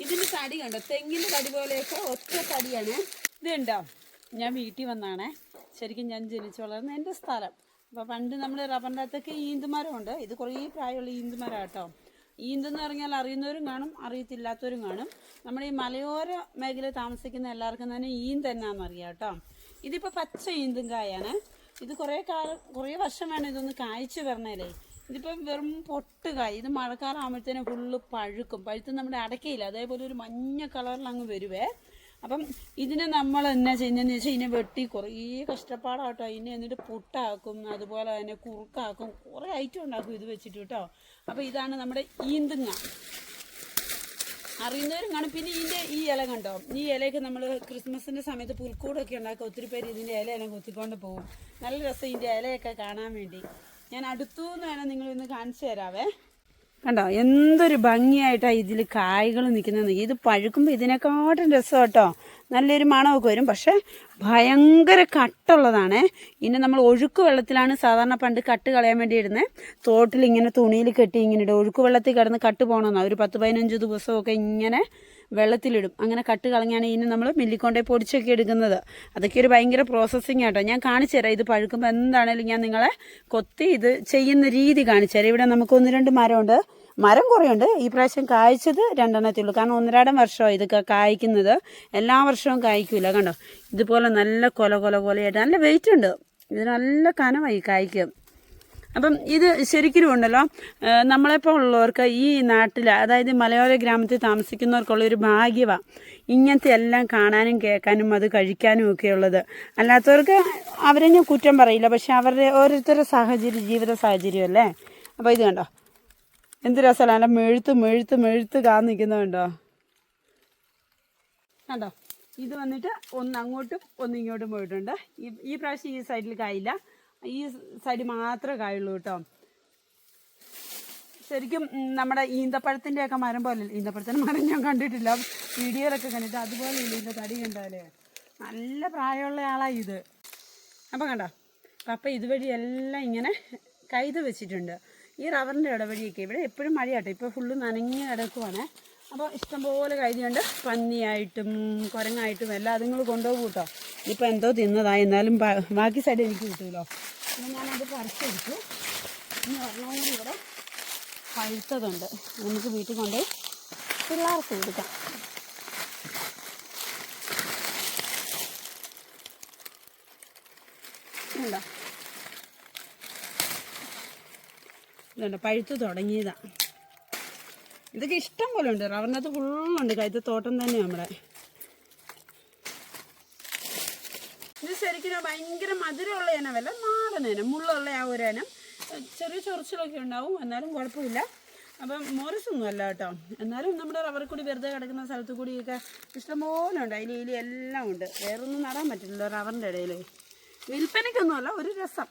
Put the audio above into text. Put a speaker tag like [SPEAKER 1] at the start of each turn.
[SPEAKER 1] ഇതിന് തടി കണ്ടോ? തെങ്ങിന്റെ തടി പോലെയൊക്കെ ഒറ്റ തടിയാണ്. ഇത് കണ്ടോ ഞാൻ വീട്ടിൽ വന്നാണേ. ശരിക്കും ഞാൻ ജനിച്ചു വളർന്ന എന്റെ സ്ഥലം. അപ്പോൾ പണ്ട് നമ്മൾ റബ്ബറിന്റെ അകത്തൊക്കെ ഈന്തുമരമുണ്ട് ഇത് കുറേ പ്രായമുള്ള ഈന്തുമരം കേട്ടോ ഈന്തെന്ന് പറഞ്ഞാൽ അറിയുന്നവരും കാണും അറിയത്തില്ലാത്തവരും കാണും. നമ്മുടെ ഈ മലയോര മേഖല താമസിക്കുന്ന എല്ലാവർക്കും തന്നെ ഈന്ത് എന്നാന്ന് അറിയാം കേട്ടോ. ഇതിപ്പോൾ പച്ച ഈന്തും കായാണ്. ഇത് കുറേ കാലം കുറേ വർഷം വേണം ഇതൊന്ന് കായ്ച്ചു വരണേലേ. ഇതിപ്പം വെറും പൊട്ട് കായ്. ഇത് മഴക്കാലം ആകുമ്പോഴത്തേനും ഫുള്ള് പഴുക്കും. പഴുത്ത് നമ്മുടെ അടക്കയില്ല അതേപോലെ ഒരു മഞ്ഞ കളറിൽ അങ്ങ് വരുവേ. അപ്പം ഇതിനെ നമ്മൾ എന്നാ ചെയ്യുന്നതെന്ന് വെച്ചാൽ ഇതിനെ വെട്ടി കുറേ കഷ്ടപ്പാടാട്ടോ. ഇതിനെ എന്നിട്ട് പുട്ടാക്കും അതുപോലെ തന്നെ കുറുക്കാക്കും. കുറേ ഐറ്റം ഉണ്ടാക്കും ഇത് വെച്ചിട്ട് കേട്ടോ. അപ്പോൾ ഇതാണ് നമ്മുടെ ഈന്തുങ്ങ. അറിയുന്നവരും കാണും. പിന്നെ ഇതിന്റെ ഈ ഇല കണ്ടോ? ഈ ഇലയൊക്കെ നമ്മൾ ക്രിസ്മസിന്റെ സമയത്ത് പുൽക്കൂടൊക്കെ ഉണ്ടാക്കുക. ഒത്തിരി പേര് ഇതിന്റെ ഇലയെല്ലാം കൊത്തിക്കൊണ്ട് പോകും. നല്ല രസം ഇതിന്റെ ഇലയൊക്കെ കാണാൻ വേണ്ടി. ഞാൻ അടുത്തുനിന്ന് വേണം നിങ്ങൾ ഇന്ന് കാണിച്ചു തരാവേ. കണ്ടോ എന്തൊരു ഭംഗിയായിട്ടാണ് ഇതിൽ കായ്കൾ നിൽക്കുന്നത് ഇത് പഴുക്കുമ്പോൾ ഇതിനെക്കാട്ടും രസം കേട്ടോ നല്ലൊരു മണമൊക്കെ വരും. പക്ഷേ ഭയങ്കര കട്ടുള്ളതാണ്. ഇനി നമ്മൾ ഒഴുക്ക് വെള്ളത്തിലാണ് സാധാരണ പണ്ട് കട്ട് കളയാൻ വേണ്ടി ഇടുന്നത് തോട്ടിൽ ഇങ്ങനെ തുണിയിൽ കെട്ടി ഇങ്ങനെ ഇടും. ഒഴുക്ക് വെള്ളത്തിൽ കിടന്ന് കട്ട് പോകണമെന്നാണ് ഒരു പത്ത് പതിനഞ്ച് ദിവസമൊക്കെ ഇങ്ങനെ വെള്ളത്തിലിടും. അങ്ങനെ കട്ട് കളഞ്ഞാണ് ഇനി നമ്മൾ മില്ലിക്കൊണ്ടേ പൊടിച്ചൊക്കെ എടുക്കുന്നത്. അതൊക്കെ ഒരു ഭയങ്കര പ്രോസസ്സിങ് ആട്ടോ. ഞാൻ കാണിച്ചു തരാം. ഇത് പഴുക്കുമ്പോൾ എന്താണേലും ഞാൻ നിങ്ങളെ കൊത്തി ഇത് ചെയ്യുന്ന രീതി കാണിച്ചു തരാം. ഇവിടെ നമുക്ക് ഒന്ന് രണ്ട് മരമുണ്ട്. മരം കുറേയുണ്ട്. ഈ പ്രാവശ്യം കായ്ച്ചത് രണ്ടെണ്ണത്തേ ഉള്ളൂ. കാരണം ഒന്നരാടം വർഷമാണ് ഇതൊക്കെ കായ്ക്കുന്നത്. എല്ലാ വർഷവും കായ്ക്കില്ല കണ്ടോ? ഇതുപോലെ നല്ല കൊല കൊല കൊലയായിട്ട് നല്ല വെയിറ്റ് ഉണ്ട്. ഇത് നല്ല കനമായി കായ്ക്കും. അപ്പം ഇത് ശരിക്കും ഉണ്ടല്ലോ. നമ്മളെപ്പോൾ ഉള്ളവർക്ക് ഈ നാട്ടിൽ അതായത് മലയോര ഗ്രാമത്തിൽ താമസിക്കുന്നവർക്കുള്ള ഒരു ഭാഗ്യമാണ് ഇങ്ങനത്തെ എല്ലാം കാണാനും കേൾക്കാനും അത് കഴിക്കാനും ഒക്കെ ഉള്ളത്. അല്ലാത്തവർക്ക് അവരെ ഞാൻ കുറ്റം പറയില്ല. പക്ഷെ അവരുടെ ഓരോരുത്തരുടെ സാഹചര്യം ജീവിത സാഹചര്യം അല്ലേ? അപ്പോൾ ഇത് കണ്ടോ? എന്ത് രസമല്ല അല്ല മെഴുത്ത് മെഴുത്ത് മെഴുത്ത് കാന്ന് നിൽക്കുന്നുണ്ടോ കണ്ടോ? ഇത് വന്നിട്ട് ഒന്ന് അങ്ങോട്ടും ഒന്ന് ഇങ്ങോട്ടും പോയിട്ടുണ്ട്. ഈ പ്രാവശ്യം ഈ സൈഡിൽ കായില്ല. ഈ സൈഡ് മാത്രമേ കായുള്ളൂ കേട്ടോ. ശരിക്കും നമ്മുടെ ഈന്തപ്പഴത്തിന്റെ ഒക്കെ മരം പോലെ ഈന്തപ്പഴത്തിന്റെ മരം ഞാൻ കണ്ടിട്ടില്ല. വീഡിയോയിലൊക്കെ കണ്ടിട്ട് അതുപോലെ ഇല്ല ഇതിന്റെ തടി കണ്ടാലേ? നല്ല പ്രായമുള്ള ആളാണ് ഇത്. അപ്പം കണ്ടോ പപ്പ ഇതുവഴി എല്ലാം ഇങ്ങനെ കൈത് വെച്ചിട്ടുണ്ട്. ഈ റബ്ബറിന്റെ ഇടവഴിയൊക്കെ ഇവിടെ എപ്പോഴും മഴയാട്ടോ ഇപ്പോൾ ഫുള്ള് നനഞ്ഞ് കിടക്കുവാണ്. അപ്പോൾ ഇഷ്ടംപോലെ കൈതിയുണ്ട് പന്നിയായിട്ടും കുരങ്ങായിട്ടും എല്ലാം അതുങ്ങൾ കൊണ്ടുപോകും കേട്ടോ. ഇപ്പം എന്തോ തിന്നതായി എന്നാലും ബാക്കി സൈഡ് എനിക്ക് കിട്ടുമല്ലോ അപ്പം ഞാനത് പറിച്ചെടുത്തു. ഇനി ഒരെണ്ണം ഇവിടെ പഴുത്തതുണ്ട്. നമുക്ക് വീട്ടിൽ കൊണ്ട് പിള്ളേർക്ക് കൊടുക്കാം. പഴുത്ത് തുടങ്ങിയതാ. ഇതൊക്കെ ഇഷ്ടം പോലെ ഉണ്ട്. റവറിനകത്ത് ഫുള്ളുണ്ട് കൈത്ത തോട്ടം തന്നെ നമ്മുടെ. ഇത് ശരിക്കും ഭയങ്കര മധുരമുള്ള ഇനമല്ല നാടൻ ഇനം മുള്ളുള്ള ആ ഒരു ഇനം. ചെറിയ ചൊറിച്ചിലൊക്കെ ഉണ്ടാവും എന്നാലും കുഴപ്പമില്ല. അപ്പം മോറിസൊന്നും അല്ല കേട്ടോ. എന്നാലും നമ്മുടെ റബ്ബർ കൂടി വെറുതെ കിടക്കുന്ന സ്ഥലത്ത് കൂടിയൊക്കെ ഇഷ്ടംപോലെ ഉണ്ട്. അതിൽ ഇതിൽ എല്ലാം ഉണ്ട്. വേറൊന്നും നടാൻ പറ്റില്ലല്ലോ റബ്ബറിന്റെ ഇടയിൽ. വിൽപ്പനയ്ക്കൊന്നുമല്ല ഒരു രസം.